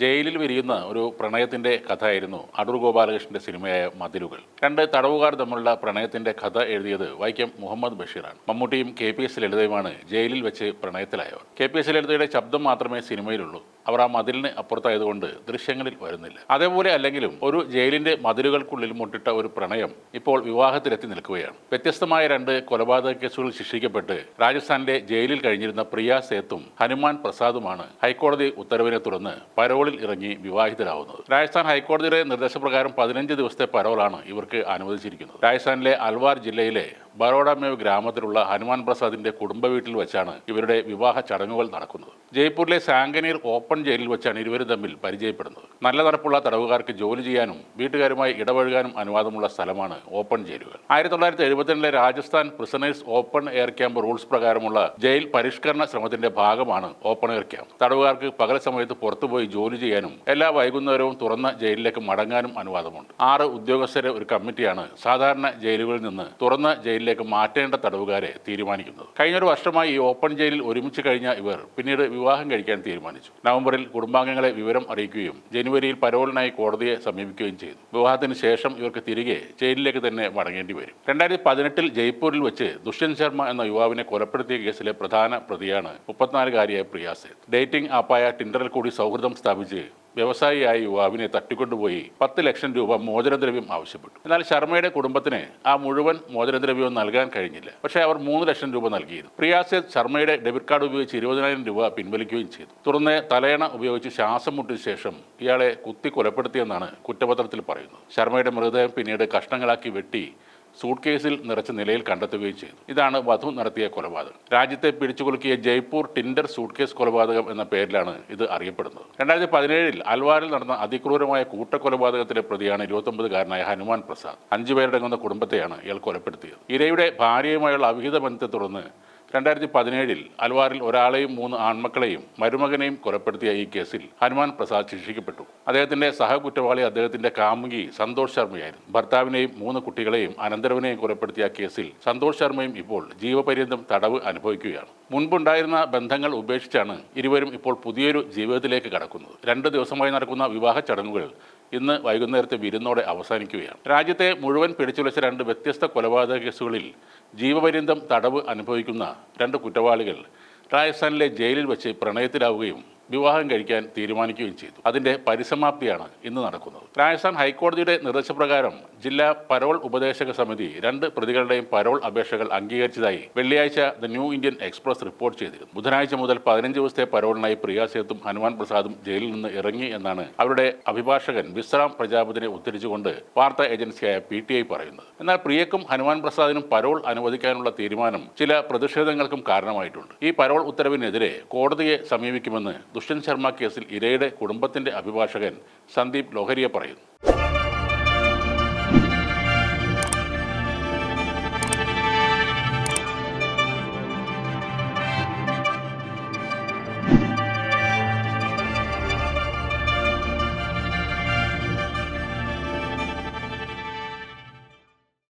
ജയിലിൽ വിരിയുന്ന ഒരു പ്രണയത്തിന്റെ കഥയായിരുന്നു അടൂർ ഗോപാലകൃഷ്ണന്റെ സിനിമയായ മതിലുകൾ. രണ്ട് തടവുകാർ തമ്മിലുള്ള പ്രണയത്തിന്റെ കഥ എഴുതിയത് വൈക്കം മുഹമ്മദ് ബഷീറാണ്. മമ്മൂട്ടിയും കെ പി എസ് ലളിതയുമാണ് ജയിലിൽ വെച്ച് പ്രണയത്തിലായവർ. കെ പി എസ് ലളിതയുടെ ശബ്ദം മാത്രമേ സിനിമയിലുള്ളൂ. അവർ ആ മതിലിന് അപ്പുറത്തായതുകൊണ്ട് ദൃശ്യങ്ങളിൽ വരുന്നില്ല. അതേപോലെ അല്ലെങ്കിലും ഒരു ജയിലിന്റെ മതിലുകൾക്കുള്ളിൽ മുട്ടിട്ട ഒരു പ്രണയം ഇപ്പോൾ വിവാഹത്തിലെത്തി നിൽക്കുകയാണ്. വ്യത്യസ്തമായ രണ്ട് കൊലപാതക കേസുകൾ ശിക്ഷിക്കപ്പെട്ട് രാജസ്ഥാനിലെ ജയിലിൽ കഴിഞ്ഞിരുന്ന പ്രിയ സേത്തും ഹനുമാൻ പ്രസാദുമാണ് ഹൈക്കോടതി ഉത്തരവിനെ തുടർന്ന് പരോളിൽ ഇറങ്ങി വിവാഹിതരാകുന്നത് രാജസ്ഥാൻ ഹൈക്കോടതിയുടെ നിർദ്ദേശപ്രകാരം പതിനഞ്ച് ദിവസത്തെ പരോളാണ് ഇവർക്ക് അനുവദിച്ചിരിക്കുന്നത്. രാജസ്ഥാനിലെ അൽവാർ ജില്ലയിലെ ബറോഡമേവ് ഗ്രാമത്തിലുള്ള ഹനുമാൻ പ്രസാദിന്റെ കുടുംബ വീട്ടിൽ വെച്ചാണ് ഇവരുടെ വിവാഹ ചടങ്ങുകൾ നടക്കുന്നത്. ജയ്പൂരിലെ സാങ്കനീർ ഓപ്പൺ ജയിലിൽ വെച്ചാണ് ഇരുവരും തമ്മിൽ പരിചയപ്പെടുന്നത്. നല്ല തണുപ്പുള്ള തടവുകാർക്ക് ജോലി ചെയ്യാനും വീട്ടുകാരുമായി ഇടപഴകാനും അനുവാദമുള്ള സ്ഥലമാണ് ഓപ്പൺ ജയിലുകൾ. ആയിരത്തി തൊള്ളായിരത്തി എഴുപത്തിരണ്ടിലെ Rajasthan prisoners open air camp rules പ്രകാരമുള്ള ജയിൽ പരിഷ്കരണ ശ്രമത്തിന്റെ ഭാഗമാണ് ഓപ്പൺ എയർ ക്യാമ്പ്. തടവുകാർക്ക് പകൽ സമയത്ത് പുറത്തുപോയി ജോലി ചെയ്യാനും എല്ലാ വൈകുന്നേരവും തുറന്ന ജയിലിലേക്ക് മടങ്ങാനും അനുവാദമുണ്ട്. ആറ് ഉദ്യോഗസ്ഥരെ ഒരു കമ്മിറ്റിയാണ് സാധാരണ ജയിലുകളിൽ നിന്ന് തുറന്ന ജയിലിലേക്ക് മാറ്റേണ്ട തടവുകാരെ തീരുമാനിക്കുന്നത്. കഴിഞ്ഞൊരു വർഷമായി ഈ ഓപ്പൺ ജയിലിൽ ഒരുമിച്ച് കഴിഞ്ഞ ഇവർ പിന്നീട് വിവാഹം കഴിക്കാൻ തീരുമാനിച്ചു. നവംബറിൽ കുടുംബാംഗങ്ങളെ വിവരം അറിയിക്കുകയും ജനുവരിയിൽ പരോളിനായി കോടതിയെ സമീപിക്കുകയും ചെയ്തു. വിവാഹത്തിന് ശേഷം ഇവർക്ക് തിരികെ ജയിലിലേക്ക് തന്നെ മടങ്ങേണ്ടി വരും. രണ്ടായിരത്തി പതിനെട്ടിൽ ജയ്പൂരിൽ വെച്ച് ദുഷ്യന്ത് ശർമ്മ എന്ന യുവാവിനെ കൊലപ്പെടുത്തിയ കേസിലെ പ്രധാന പ്രതിയാണ് മുപ്പത്തിനാലുകാരിയായ പ്രിയാസേത് ഡേറ്റിംഗ് ആപ്പായ ടിൻഡറിൽ കൂടി സൗഹൃദം സ്ഥാപിച്ച് വ്യവസായിയായ യുവാവിനെ തട്ടിക്കൊണ്ടുപോയി പത്ത് ലക്ഷം രൂപ മോചനദ്രവ്യം ആവശ്യപ്പെട്ടു. എന്നാൽ ശർമ്മയുടെ കുടുംബത്തിന് ആ മുഴുവൻ മോചനദ്രവ്യവും നൽകാൻ കഴിഞ്ഞില്ല. പക്ഷേ അവർ മൂന്ന് ലക്ഷം രൂപ നൽകിയിരുന്നു. പ്രിയാസെ ശർമ്മയുടെ ഡെബിറ്റ് കാർഡ് ഉപയോഗിച്ച് ഇരുപതിനായിരം രൂപ പിൻവലിക്കുകയും ചെയ്തു. തുടർന്ന് തലയണ ഉപയോഗിച്ച് ശ്വാസം മുട്ടിയ ശേഷം ഇയാളെ കുത്തി കൊലപ്പെടുത്തിയെന്നാണ് കുറ്റപത്രത്തിൽ പറയുന്നത്. ശർമ്മയുടെ മൃതദേഹം പിന്നീട് കഷ്ണങ്ങളാക്കി വെട്ടി സൂട്ട് കേസിൽ നിറച്ച നിലയിൽ കണ്ടെത്തുകയും ചെയ്തു. ഇതാണ് വധു നടത്തിയ കൊലപാതകം. രാജ്യത്തെ പിടിച്ചുകൊലുക്കിയ ജയ്പൂർ ടിൻഡർ സൂട്ട് കേസ് കൊലപാതകം എന്ന പേരിലാണ് ഇത് അറിയപ്പെടുന്നത്. രണ്ടായിരത്തി പതിനേഴിൽ അൽവാറിൽ നടന്ന അതിക്രൂരമായ കൂട്ടക്കൊലപാതകത്തിലെ പ്രതിയാണ് ഇരുപത്തൊമ്പതുകാരനായ ഹനുമാൻ പ്രസാദ്. അഞ്ചുപേരടങ്ങുന്ന കുടുംബത്തെയാണ് ഇയാൾ കൊലപ്പെടുത്തിയത്. ഇരയുടെ ഭാര്യയുമായുള്ള അവിഹിത ബന്ധത്തെ തുടർന്ന് രണ്ടായിരത്തി പതിനേഴിൽ അൽവാറിൽ ഒരാളെയും മൂന്ന് ആൺമക്കളെയും മരുമകനെയും കൊലപ്പെടുത്തിയ ഈ കേസിൽ ഹനുമാൻ പ്രസാദ് ശിക്ഷിക്കപ്പെട്ടു. അദ്ദേഹത്തിന്റെ സഹകുറ്റവാളി അദ്ദേഹത്തിന്റെ കാമുകി സന്തോഷ് ശർമ്മയായിരുന്നു. ഭർത്താവിനെയും മൂന്ന് കുട്ടികളെയും അനന്തരവനെയും കൊലപ്പെടുത്തിയ കേസിൽ സന്തോഷ് ശർമ്മയും ഇപ്പോൾ ജീവപര്യന്തം തടവ് അനുഭവിക്കുകയാണ്. മുൻപുണ്ടായിരുന്ന ബന്ധങ്ങൾ ഉപേക്ഷിച്ചാണ് ഇരുവരും ഇപ്പോൾ പുതിയൊരു ജീവിതത്തിലേക്ക് കടക്കുന്നത്. രണ്ട് ദിവസമായി നടക്കുന്ന വിവാഹ ചടങ്ങുകൾ ഇന്ന് വൈകുന്നേരത്തെ വിരുന്നോടെ അവസാനിക്കുകയാണ്. രാജ്യത്തെ മുഴുവൻ പിടിച്ചുലച്ച രണ്ട് വ്യത്യസ്ത കൊലപാതക കേസുകളിൽ ജീവപര്യന്തം തടവ് അനുഭവിക്കുന്ന രണ്ട് കുറ്റവാളികൾ രാജസ്ഥാനിലെ ജയിലിൽ വെച്ച് പ്രണയത്തിലാവുകയും വിവാഹം കഴിക്കാൻ തീരുമാനിക്കുകയും ചെയ്തു. അതിന്റെ പരിസമാപ്തിയാണ് ഇന്ന് നടക്കുന്നത്. രാജസ്ഥാൻ ഹൈക്കോടതിയുടെ നിർദ്ദേശപ്രകാരം ജില്ലാ പരോൾ ഉപദേശക സമിതി രണ്ട് പ്രതികളുടെയും പരോൾ അപേക്ഷകൾ അംഗീകരിച്ചതായി വെള്ളിയാഴ്ച the New Indian Express report ചെയ്തിരുന്നു. ബുധനാഴ്ച മുതൽ പതിനഞ്ച് ദിവസത്തെ പരോളിനായി പ്രിയ സേത്തും ഹനുമാൻ പ്രസാദും ജയിലിൽ നിന്ന് ഇറങ്ങി എന്നാണ് അവരുടെ അഭിഭാഷകൻ വിശ്രാം പ്രജാപതിനെ ഉദ്ധരിച്ചുകൊണ്ട് വാർത്താ ഏജൻസിയായ പി ടി ഐ പറയുന്നത്. എന്നാൽ പ്രിയക്കും ഹനുമാൻ പ്രസാദിനും പരോൾ അനുവദിക്കാനുള്ള തീരുമാനം ചില പ്രതിഷേധങ്ങൾക്കും കാരണമായിട്ടുണ്ട്. ഈ പരോൾ ഉത്തരവിനെതിരെ കോടതിയെ സമീപിക്കുമെന്ന് ദുഷ്യന്ത് ശർമ്മ കേസിൽ ഇരയുടെ കുടുംബത്തിന്റെ അഭിഭാഷകൻ സന്ദീപ് ലോഹരിയ പറയുന്നു.